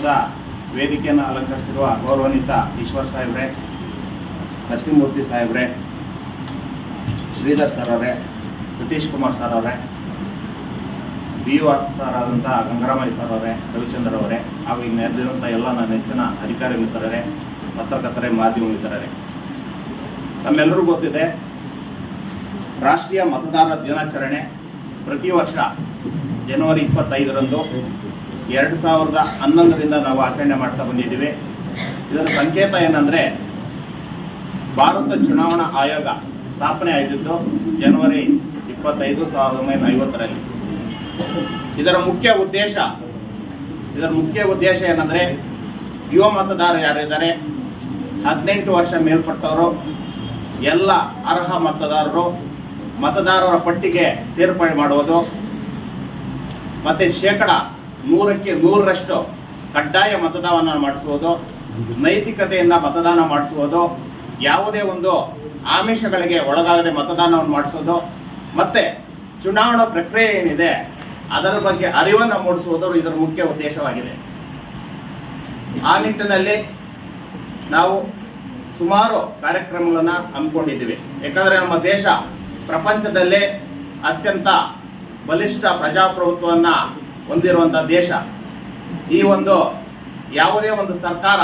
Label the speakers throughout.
Speaker 1: ಕಾರ್ಯಕ್ರಮದ ವೇದಿಕೆಯನ್ನು ಅಲಂಕರಿಸಿರುವ ಗೌರವಾನ್ವಿತ ಈಶ್ವರ್ ಸಾಹೇಬ್ರೆ, ನರಸಿಂಹಮೂರ್ತಿ ಸಾಹೇಬ್ರೆ, ಶ್ರೀಧರ್ ಸರ್ ಅವರೇ, ಸತೀಶ್ ಕುಮಾರ್ ಸರ್ ಅವರೇ ಬಿ ಯು ಆರ್ ಸರ್ ಆದಂಥ ಗಂಗರಾಮಯ್ಯ ಸರ್ ಅವರೇ, ರವಿಚಂದ್ರ ಅವರೇ, ಹಾಗೂ ಈಗ ನೆರೆದಿರುವಂಥ ಎಲ್ಲ ನನ್ನ ನೆಚ್ಚಿನ ಅಧಿಕಾರಿ ಮಿತ್ರರೇ ಪತ್ರಕರ್ತರೇ ಮಾಧ್ಯಮ ಮಿತ್ರರೇ ತಮ್ಮೆಲ್ಲರಿಗೂ ಗೊತ್ತಿದೆ, ರಾಷ್ಟ್ರೀಯ ಮತದಾರರ ದಿನಾಚರಣೆ ಪ್ರತಿ ವರ್ಷ ಜನವರಿ ಇಪ್ಪತ್ತೈದರಂದು ಎರಡು ಸಾವಿರದ ಹನ್ನೊಂದರಿಂದ ನಾವು ಆಚರಣೆ ಮಾಡ್ತಾ ಬಂದಿದ್ದೀವಿ. ಇದರ ಸಂಕೇತ ಏನಂದರೆ, ಭಾರತ ಚುನಾವಣಾ ಆಯೋಗ ಸ್ಥಾಪನೆ ಆಗಿದ್ದು ಜನವರಿ ಇಪ್ಪತ್ತೈದು ಸಾವಿರದ ಒಂಬೈನೂರ ಐವತ್ತರಲ್ಲಿ. ಇದರ ಮುಖ್ಯ ಉದ್ದೇಶ, ಇದರ ಮುಖ್ಯ ಉದ್ದೇಶ ಏನಂದರೆ, ಯುವ ಮತದಾರರು ಯಾರಿದ್ದಾರೆ, ಹದಿನೆಂಟು ವರ್ಷ ಮೇಲ್ಪಟ್ಟವರು, ಎಲ್ಲ ಅರ್ಹ ಮತದಾರರು, ಮತದಾರರ ಪಟ್ಟಿಗೆ ಸೇರ್ಪಡೆ ಮಾಡುವುದು, ಮತ್ತು ಶೇಕಡ ನೂರಕ್ಕೆ ನೂರರಷ್ಟು ಕಡ್ಡಾಯ ಮತದಾನ ಮಾಡಿಸುವುದು ನೈತಿಕತೆಯನ್ನು ಮತದಾನ ಮಾಡಿಸುವುದು, ಯಾವುದೇ ಒಂದು ಆಮಿಷಗಳಿಗೆ ಒಳಗಾಗದೆ ಮತದಾನವನ್ನು ಮಾಡಿಸೋದು ಮತ್ತು ಚುನಾವಣಾ ಪ್ರಕ್ರಿಯೆ ಏನಿದೆ, ಅದರ ಬಗ್ಗೆ ಅರಿವನ್ನು ಮೂಡಿಸುವುದು ಇದರ ಮುಖ್ಯ ಉದ್ದೇಶವಾಗಿದೆ. ಆ ನಿಟ್ಟಿನಲ್ಲಿ ನಾವು ಸುಮಾರು ಕಾರ್ಯಕ್ರಮಗಳನ್ನು ಹಮ್ಮಿಕೊಂಡಿದ್ದೀವಿ. ಯಾಕಂದರೆ ನಮ್ಮ ದೇಶ ಪ್ರಪಂಚದಲ್ಲೇ ಅತ್ಯಂತ ಬಲಿಷ್ಠ ಪ್ರಜಾಪ್ರಭುತ್ವವನ್ನು ಹೊಂದಿರುವಂಥ ದೇಶ. ಈ ಒಂದು ಯಾವುದೇ ಒಂದು ಸರ್ಕಾರ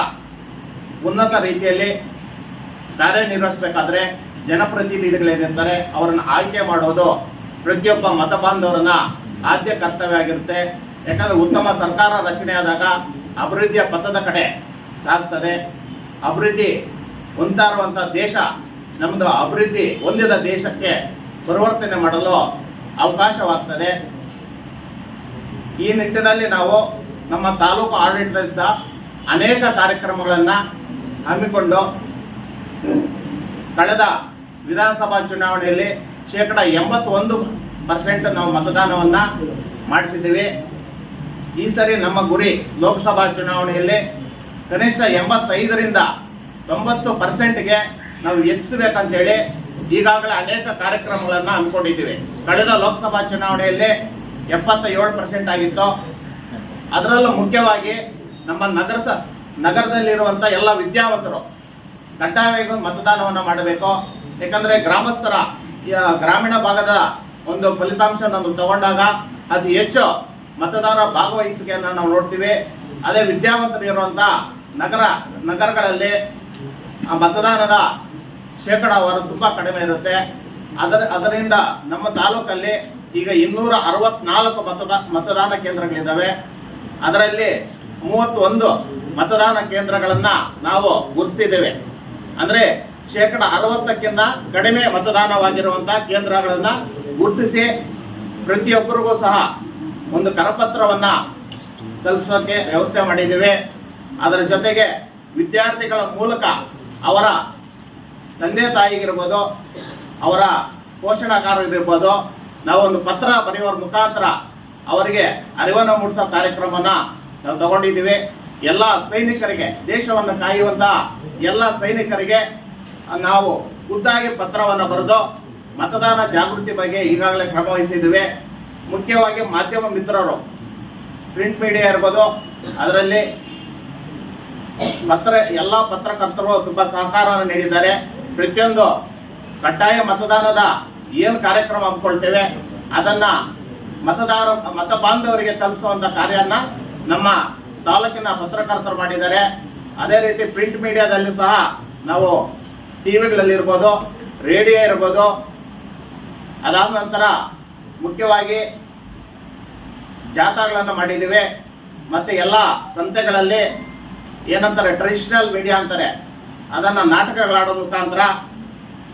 Speaker 1: ಉನ್ನತ ರೀತಿಯಲ್ಲಿ ಕಾರ್ಯನಿರ್ವಹಿಸಬೇಕಾದ್ರೆ ಜನಪ್ರತಿನಿಧಿಗಳೇನಿರ್ತಾರೆ ಅವರನ್ನು ಆಯ್ಕೆ ಮಾಡೋದು ಪ್ರತಿಯೊಬ್ಬ ಮತ ಬಾಂಧವರನ್ನ ಆದ್ಯ ಕರ್ತವ್ಯ ಆಗಿರುತ್ತೆ. ಯಾಕಂದ್ರೆ ಉತ್ತಮ ಸರ್ಕಾರ ರಚನೆ ಆದಾಗ ಅಭಿವೃದ್ಧಿಯ ಪಥದ ಕಡೆ ಸಾಗ್ತದೆ. ಅಭಿವೃದ್ಧಿ ಹೊಂದ್ತಾ ದೇಶ ನಮ್ಮದು ಅಭಿವೃದ್ಧಿ ಹೊಂದಿದ ದೇಶಕ್ಕೆ ಪರಿವರ್ತನೆ ಮಾಡಲು ಅವಕಾಶವಾಗ್ತದೆ. ಈ ನಿಟ್ಟಿನಲ್ಲಿ ನಾವು ನಮ್ಮ ತಾಲೂಕು ಆಡಳಿತದಿಂದ ಅನೇಕ ಕಾರ್ಯಕ್ರಮಗಳನ್ನು ಹಮ್ಮಿಕೊಂಡು ಕಳೆದ ವಿಧಾನಸಭಾ ಚುನಾವಣೆಯಲ್ಲಿ ಶೇಕಡ ಎಂಬತ್ತೊಂದು ಪರ್ಸೆಂಟ್ ನಾವು ಮತದಾನವನ್ನು ಮಾಡಿಸಿದ್ದೀವಿ. ಈ ಸರಿ ನಮ್ಮ ಗುರಿ ಲೋಕಸಭಾ ಚುನಾವಣೆಯಲ್ಲಿ ಕನಿಷ್ಠ ಎಂಬತ್ತೈದರಿಂದ ತೊಂಬತ್ತು ಪರ್ಸೆಂಟ್ಗೆ ನಾವು ಹೆಚ್ಚಿಸಬೇಕಂತೇಳಿ ಈಗಾಗಲೇ ಅನೇಕ ಕಾರ್ಯಕ್ರಮಗಳನ್ನು ಅಂದ್ಕೊಂಡಿದ್ದೀವಿ ಕಳೆದ ಲೋಕಸಭಾ ಚುನಾವಣೆಯಲ್ಲಿ ಎಪ್ಪತ್ತ ಏಳು ಪರ್ಸೆಂಟ್ ಆಗಿತ್ತು. ಅದರಲ್ಲೂ ಮುಖ್ಯವಾಗಿ ನಮ್ಮ ನಗರ ಸ ನಗರದಲ್ಲಿರುವಂಥ ಎಲ್ಲ ವಿದ್ಯಾವಂತರು ಕಡ್ಡಾಯವಾಗಿ ಮತದಾನವನ್ನು ಮಾಡಬೇಕು. ಯಾಕಂದರೆ ಗ್ರಾಮಸ್ಥರ ಗ್ರಾಮೀಣ ಭಾಗದ ಒಂದು ಫಲಿತಾಂಶ ನಾವು ತಗೊಂಡಾಗ ಅತಿ ಹೆಚ್ಚು ಮತದಾರ ಭಾಗವಹಿಸಿಕೆಯನ್ನು ನಾವು ನೋಡ್ತೀವಿ. ಅದೇ ವಿದ್ಯಾವಂತರು ಇರುವಂಥ ನಗರ, ನಗರಗಳಲ್ಲಿ ಮತದಾನದ ಶೇಕಡಾವಾರು ತುಂಬ ಕಡಿಮೆ ಇರುತ್ತೆ. ಅದರ ಅದರಿಂದ ನಮ್ಮ ತಾಲೂಕಲ್ಲಿ ಈಗ ಇನ್ನೂರ ಅರವತ್ನಾಲ್ಕು ಮತದಾ ಮತದಾನ ಕೇಂದ್ರಗಳಿದ್ದಾವೆ. ಅದರಲ್ಲಿ ಮೂವತ್ತೊಂದು ಮತದಾನ ಕೇಂದ್ರಗಳನ್ನು ನಾವು ಗುರುತಿಸಿದ್ದೇವೆ. ಅಂದರೆ ಶೇಕಡ ಅರವತ್ತಕ್ಕಿಂತ ಕಡಿಮೆ ಮತದಾನವಾಗಿರುವಂಥ ಕೇಂದ್ರಗಳನ್ನು ಗುರುತಿಸಿ ಪ್ರತಿಯೊಬ್ಬರಿಗೂ ಸಹ ಒಂದು ಕರಪತ್ರವನ್ನು ತಲುಪಿಸೋಕ್ಕೆ ವ್ಯವಸ್ಥೆ ಮಾಡಿದ್ದೇವೆ. ಅದರ ಜೊತೆಗೆ ವಿದ್ಯಾರ್ಥಿಗಳ ಮೂಲಕ ಅವರ ತಂದೆ ತಾಯಿಗಿರ್ಬೋದು ಅವರ ಪೋಷಣಾಕಾರರಿರ್ಬೋದು ನಾವೊಂದು ಪತ್ರ ಬರೆಯುವ ಮುಖಾಂತರ ಅವರಿಗೆ ಅರಿವನ್ನು ಮೂಡಿಸೋ ಕಾರ್ಯಕ್ರಮನ ನಾವು ತಗೊಂಡಿದ್ದೀವಿ. ಎಲ್ಲ ಸೈನಿಕರಿಗೆ, ದೇಶವನ್ನು ಕಾಯುವಂತ ಎಲ್ಲ ಸೈನಿಕರಿಗೆ ನಾವು ಖುದ್ದಾಗಿ ಪತ್ರವನ್ನು ಬರೆದು ಮತದಾನ ಜಾಗೃತಿ ಬಗ್ಗೆ ಈಗಾಗಲೇ ಕ್ರಮ ವಹಿಸಿದ್ದೀವಿ. ಮುಖ್ಯವಾಗಿ ಮಾಧ್ಯಮ ಮಿತ್ರರು, ಪ್ರಿಂಟ್ ಮೀಡಿಯಾ ಇರ್ಬೋದು, ಅದರಲ್ಲಿ ಪತ್ರ, ಎಲ್ಲ ಪತ್ರಕರ್ತರು ತುಂಬ ಸಹಕಾರವನ್ನು ನೀಡಿದ್ದಾರೆ. ಪ್ರತಿಯೊಂದು ಕಡ್ಡಾಯ ಮತದಾನದ ಏನು ಕಾರ್ಯಕ್ರಮ ಹಮ್ಮಿಕೊಳ್ತೇವೆ, ಅದನ್ನ ಮತದಾರ, ಮತ ಬಾಂಧವರಿಗೆ ತಲುಪಿಸುವಂತ ಕಾರ್ಯನ ನಮ್ಮ ತಾಲೂಕಿನ ಪತ್ರಕರ್ತರು ಮಾಡಿದ್ದಾರೆ. ಅದೇ ರೀತಿ ಪ್ರಿಂಟ್ ಮೀಡಿಯಾದಲ್ಲಿ ಸಹ ನಾವು ಟಿವಿಗಳಲ್ಲಿ ಇರ್ಬೋದು, ರೇಡಿಯೋ ಇರ್ಬೋದು, ಅದಾದ ನಂತರ ಮುಖ್ಯವಾಗಿ ಜಾಥಾಗಳನ್ನು ಮಾಡಿದ್ದೀವಿ. ಮತ್ತೆ ಎಲ್ಲ ಸಂತೆಗಳಲ್ಲಿ ಏನಂತಾರೆ ಟ್ರೆಡಿಷನಲ್ ಮೀಡಿಯಾ ಅಂತಾರೆ, ಅದನ್ನು ನಾಟಕಗಳಾಡೋ ಮುಖಾಂತರ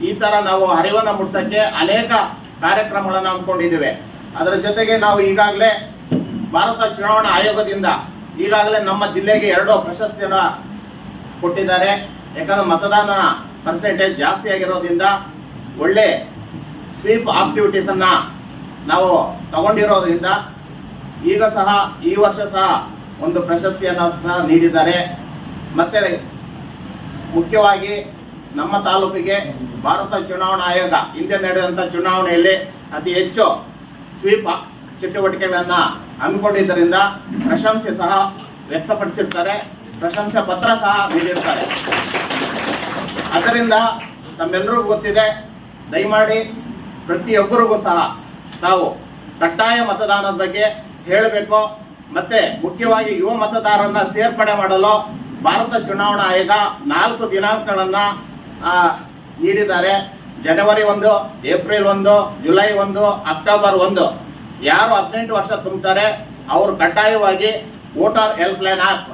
Speaker 1: ಈ ತರ ನಾವು ಅರಿವನ್ನು ಮೂಡಿಸೋಕ್ಕೆ ಅನೇಕ ಕಾರ್ಯಕ್ರಮಗಳನ್ನು ಹಮ್ಮಿಕೊಂಡಿದ್ದೇವೆ. ಅದರ ಜೊತೆಗೆ ನಾವು ಈಗಾಗಲೇ ಭಾರತ ಚುನಾವಣಾ ಆಯೋಗದಿಂದ ಈಗಾಗಲೇ ನಮ್ಮ ಜಿಲ್ಲೆಗೆ ಎರಡು ಪ್ರಶಸ್ತಿಯನ್ನು ಕೊಟ್ಟಿದ್ದಾರೆ. ಯಾಕಂದ್ರೆ ಮತದಾನ ಪರ್ಸೆಂಟೇಜ್ ಜಾಸ್ತಿ ಆಗಿರೋದ್ರಿಂದ ಒಳ್ಳೆ ಸ್ವೀಪ್ ಆಕ್ಟಿವಿಟೀಸನ್ನು ನಾವು ತಗೊಂಡಿರೋದ್ರಿಂದ ಈಗ ಸಹ ಈ ವರ್ಷ ಸಹ ಒಂದು ಪ್ರಶಸ್ತಿಯನ್ನ ನೀಡಿದ್ದಾರೆ. ಮತ್ತೆ ಮುಖ್ಯವಾಗಿ ನಮ್ಮ ತಾಲೂಕಿಗೆ ಭಾರತ ಚುನಾವಣಾ ಆಯೋಗ, ಹಿಂದೆ ನಡೆದಂಥ ಚುನಾವಣೆಯಲ್ಲಿ ಅತಿ ಹೆಚ್ಚು ಸ್ವೀಪ್ ಚಟುವಟಿಕೆಗಳನ್ನು ಹಮ್ಮಿಕೊಂಡಿದ್ದರಿಂದ ಪ್ರಶಂಸೆ ಸಹ ವ್ಯಕ್ತಪಡಿಸಿರ್ತಾರೆ, ಪ್ರಶಂಸೆ ಪತ್ರ ಸಹ ನೀಡಿರ್ತಾರೆ. ಅದರಿಂದ ತಮ್ಮೆಲ್ಲರಿಗೂ ಗೊತ್ತಿದೆ, ದಯಮಾಡಿ ಪ್ರತಿಯೊಬ್ಬರಿಗೂ ಸಹ ತಾವು ಕಡ್ಡಾಯ ಮತದಾನದ ಬಗ್ಗೆ ಹೇಳಬೇಕು. ಮತ್ತೆ ಮುಖ್ಯವಾಗಿ ಯುವ ಮತದಾರರನ್ನ ಸೇರ್ಪಡೆ ಮಾಡಲು ಭಾರತ ಚುನಾವಣಾ ಆಯೋಗ ನಾಲ್ಕು ದಿನಾಂಕಗಳನ್ನ ನೀಡಿದ್ದಾರೆ. ಜನವರಿ ಒಂದು, ಏಪ್ರಿಲ್ ಒಂದು, ಜುಲೈ ಒಂದು, ಅಕ್ಟೋಬರ್ ಒಂದು. ಯಾರು ಹದಿನೆಂಟು ವರ್ಷ ತುಂಬುತ್ತಾರೆ ಅವರು ಕಡ್ಡಾಯವಾಗಿ ವೋಟರ್ ಹೆಲ್ಪ್ ಲೈನ್ ಆ್ಯಪ್,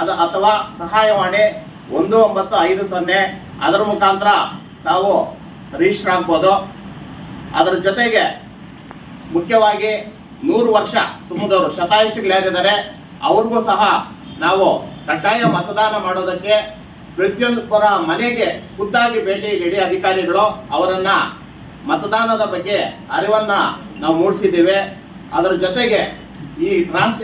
Speaker 1: ಅದು ಅಥವಾ ಸಹಾಯವಾಣಿ ಒಂದು ಒಂಬತ್ತು ಐದು ಸೊನ್ನೆ. ಅದರ ಮುಖಾಂತರ ತಾವು ರಿಜಿಸ್ಟರ್ ಆಗ್ಬೋದು. ಅದರ ಜೊತೆಗೆ ಮುಖ್ಯವಾಗಿ ನೂರು ವರ್ಷ ತುಂಬಿದವರು ಶತಾಯುಷಿಗಳೇನಿದ್ದಾರೆ ಅವ್ರಿಗೂ ಸಹ ನಾವು ಕಡ್ಡಾಯ ಮತದಾನ ಮಾಡೋದಕ್ಕೆ ಪ್ರತಿಯೊಬ್ಬರ ಮನೆಗೆ ಖುದ್ದಾಗಿ ಭೇಟಿ ನೀಡಿ ಅಧಿಕಾರಿಗಳು ಅವರನ್ನ ಮತದಾನದ ಬಗ್ಗೆ ಅರಿವನ್ನ ನಾವು ಮೂಡಿಸಿದ್ದೇವೆ. ಅದರ ಜೊತೆಗೆ ಈ ಟ್ರಾನ್ಸ್